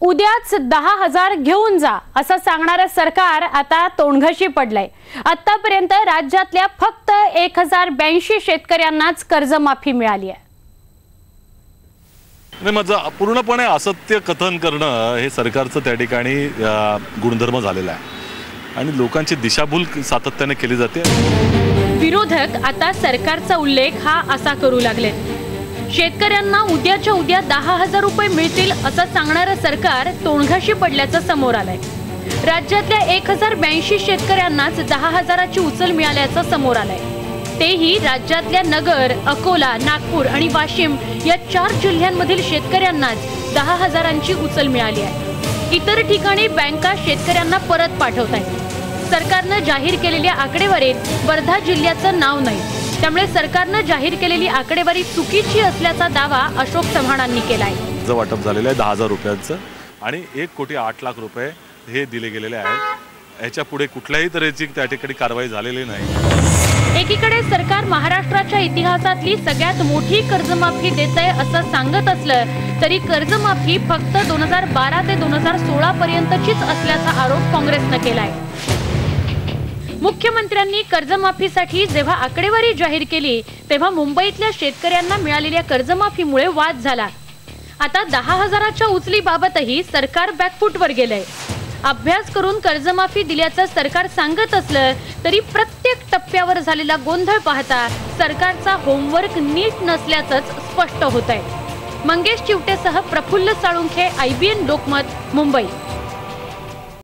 उद्याच दहा हजार घेऊन जा असं सांगणारं सरकार आता तोंडघशी पडलंय. आतापर्यंत राज्यातल्या फक्त एक हजार ब्याऐंशी शेतकऱ्यांनाच कर्जमाफी मिळाली आहे. नाही माझं पूर्णपणे असत्य कथन करणं हे सरकारचं त्या ठिकाणी गुणधर्म झालेलं आहे. आणि लोकांची दिशाभूल सातत्याने केली जाते. विरोधक आता सरकारचा उल्लेख हा असा करू लागले. शेतकऱ्यांना उद्याच्या उद्या दहा हजार रुपये मिळतील असं सांगणारं सरकार तोंडघाशी पडल्याचं समोर आलंय. राज्यातल्या एक हजार ब्याऐंशी शेतकऱ्यांनाच दहा हजाराची उचल मिळाल्याचं समोर आलंय. तेही राज्यातल्या नगर अकोला नागपूर आणि वाशिम या चार जिल्ह्यांमधील शेतकऱ्यांनाच दहा हजारांची उचल मिळाली आहे. इतर ठिकाणी बँका शेतकऱ्यांना परत पाठवत आहेत सरकारनं जाहीर केलेल्या आकडेवारीत वर्धा जिल्ह्याचं नाव नाही. त्यामुळे सरकारनं जाहीर केलेली आकडेवारी चुकीची असल्याचा दावा अशोक चव्हाणांनी केलाय. ज वाटप झालेलं आहे दहा हजार रुपयांचं आणि एक कोटी आठ लाख रुपये हे दिले गेलेले आहेत. ह्याच्या पुढे कुठल्याही तऱ्हेची त्या ठिकाणी कारवाई झालेली नाही. एकीकडे सरकार महाराष्ट्राच्या इतिहासातली सगळ्यात मोठी कर्जमाफी देत आहे असं सांगत असलं तरी कर्जमाफी फक्त दोन हजार बारा ते दोन हजार सोळा पर्यंतचीच असल्याचा आरोप काँग्रेसनं केलाय. मुख्यमंत्र्यांनी कर्जमाफीसाठी जेव्हा आकडेवारी जाहीर केली तेव्हा मुंबईतल्या शेतकऱ्यांना मिळालेल्या कर्जमाफीमुळे वाद झाला. आता दहा हजाराच्या उचलीबाबतही सरकार बॅकफूटवर गेलंय. अभ्यास करून कर्जमाफी दिल्याचं सरकार सांगत असलं तरी प्रत्येक टप्प्यावर झालेला गोंधळ पाहता सरकारचा होमवर्क नीट नसल्याचंच स्पष्ट होत आहे मंगेश चिवटेसह प्रफुल्ल साळुंखे आयबीएन लोकमत मुंबई.